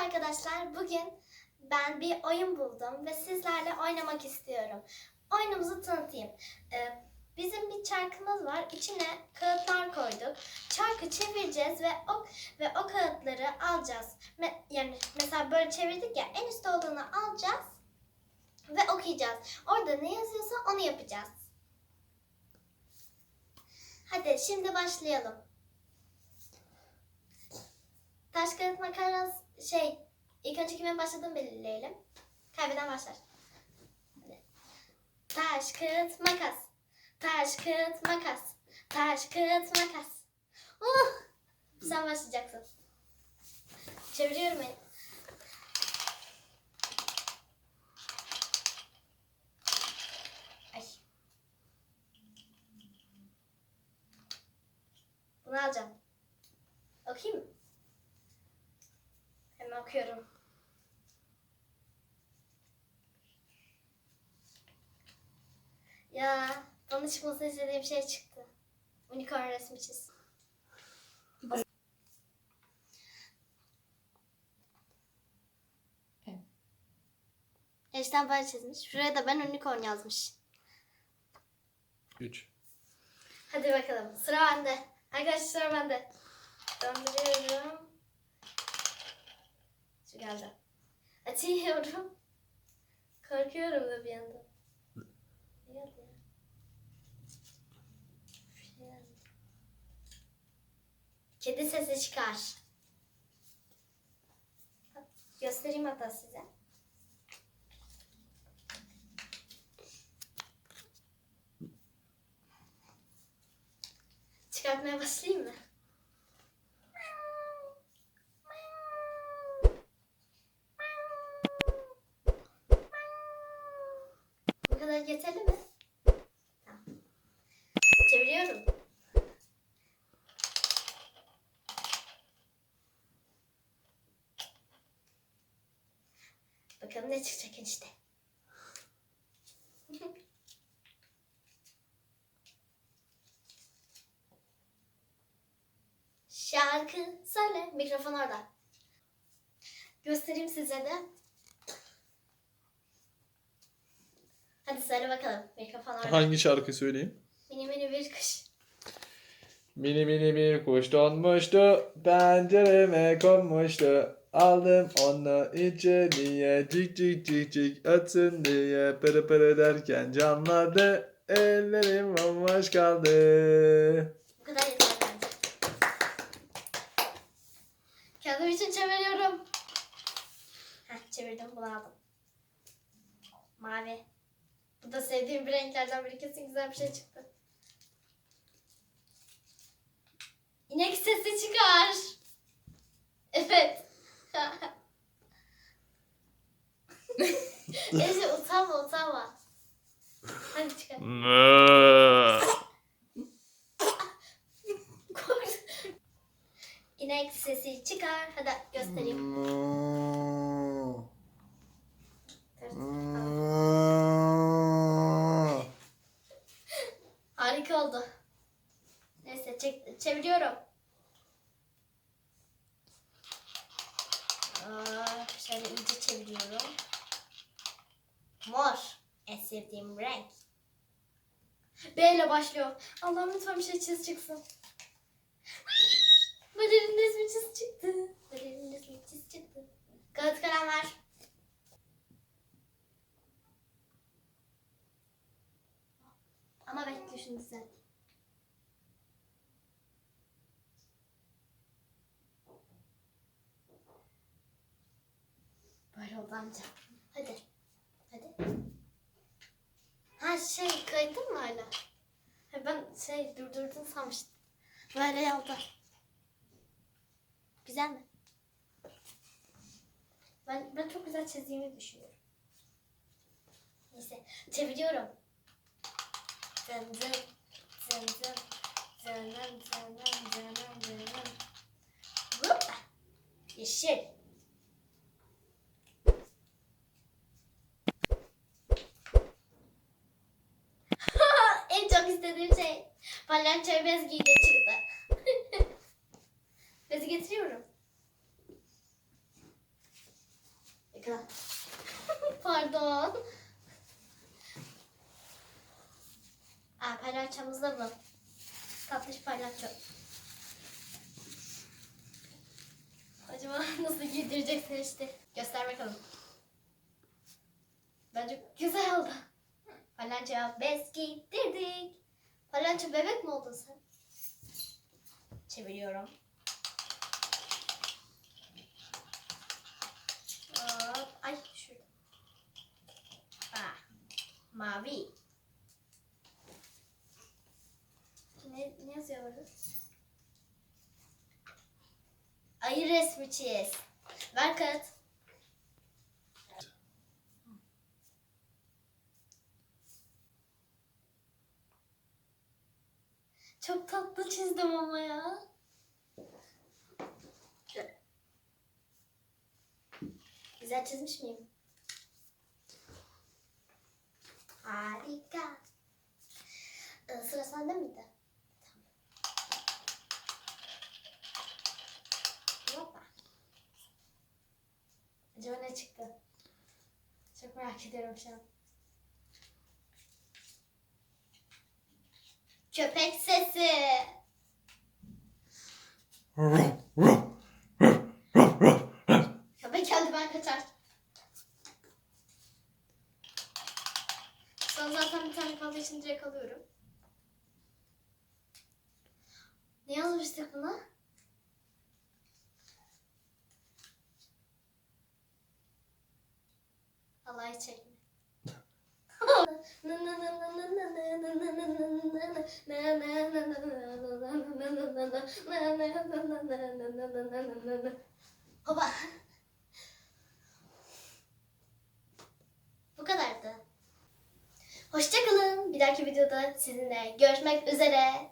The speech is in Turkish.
arkadaşlar. Bugün ben bir oyun buldum ve sizlerle oynamak istiyorum. Oyunumuzu tanıtayım. Ee, bizim bir çarkımız var. İçine kağıtlar koyduk. Çarkı çevireceğiz ve o ve o kağıtları alacağız. Me- yani mesela böyle çevirdik ya en üstte olanı alacağız ve okuyacağız. Orada ne yazıyorsa onu yapacağız. Hadi şimdi başlayalım. Taş kağıt makas şey ilk önce kimin başladığını belirleyelim. Kaybeden başlar. Taş kağıt makas. Taş kağıt makas. Taş kağıt makas. Uh! Sen başlayacaksın. Çeviriyorum beni. Ay. Bunu alacağım. Okuyayım mı? Okuyorum. Ya bana çıkmasını istediğim şey çıktı. Unicorn resmi çiz. Eşten böyle çizmiş. Şuraya da ben unicorn yazmış. 3. Hadi bakalım. Sıra bende. Arkadaşlar sıra bende. Döndürüyorum. Şu geldi. Açıyorum. Korkuyorum da bir yandan. Ne geldi ya? Şey geldi. Kedi sesi çıkar. Göstereyim hatta size. Çıkartmaya başlayayım mı? Yeterli mi? Tamam. Çeviriyorum. Bakalım ne çıkacak enişte. Şarkı söyle. Mikrofon orada. Göstereyim size de. Hadi söyle bakalım. Orada. Hangi şarkı söyleyeyim? Mini mini bir kuş. Mini mini bir kuş donmuştu, pencereme konmuştu. Aldım onu içeriye, cik cik cik cik ötsün diye pırı pırı derken canladı. Ellerim bomboş kaldı. Bu kadar yeter bence. Kendim için çeviriyorum. Heh, çevirdim bunu aldım. Mavi. Bu da sevdiğim bir renklerden biri. Kesin güzel bir şey çıktı. İnek sesi çıkar. Evet. Ece utanma utanma. Hadi çıkar. İnek sesi çıkar. Hadi göstereyim. Harika oldu. Neyse çek, çeviriyorum. Aa, şöyle iyice çeviriyorum. Mor. En sevdiğim renk. B ile başlıyor. Allah'ım lütfen bir şey çiz çıksın. Valer'in resmi çiz çıktı. Valer'in resmi çiz çıktı. Kağıt kalem ver. Ama bekle şunu düzelt. Amca. Hadi. Hadi. Ha şey kaydın mı hala? Ha, ben şey durdurdun sanmıştım. Böyle oldu. Güzel mi? Ben, ben çok güzel çizdiğimi düşünüyorum. Neyse çeviriyorum. Zın zın zın zın zın zın zın zın zın zın. Yeşil. en çok istediğim şey palyaçoya bez giydi çıktı. Bezi getiriyorum. çıktı. Pardon. Aa, palyaçomuz da bu. Tatlış palyaço. Acaba nasıl giydireceksin işte. Göster bakalım. Bence güzel oldu. Palyaçoya bez giydirdik. Palyaço bebek mi oldun sen? Çeviriyorum. Hop. Ay şurada. Ah. Mavi. Ne, ne yazıyor orada? Ayı resmi çiz. Ver kağıt. Çok tatlı çizdim ama ya. Güzel çizmiş miyim? Harika. Ee, Sıra sende miydi? Tamam. Hoppa. Acaba ne çıktı? Çok merak ediyorum şu an. Köpek sesi. Köpek geldi ben kaçar. Son zaten bir tane kaldığı için direkt. Ne yazmıştık buna? Halay çekme. Hopa. Bu kadardı. Hoşçakalın. Bir dahaki videoda sizinle görüşmek üzere.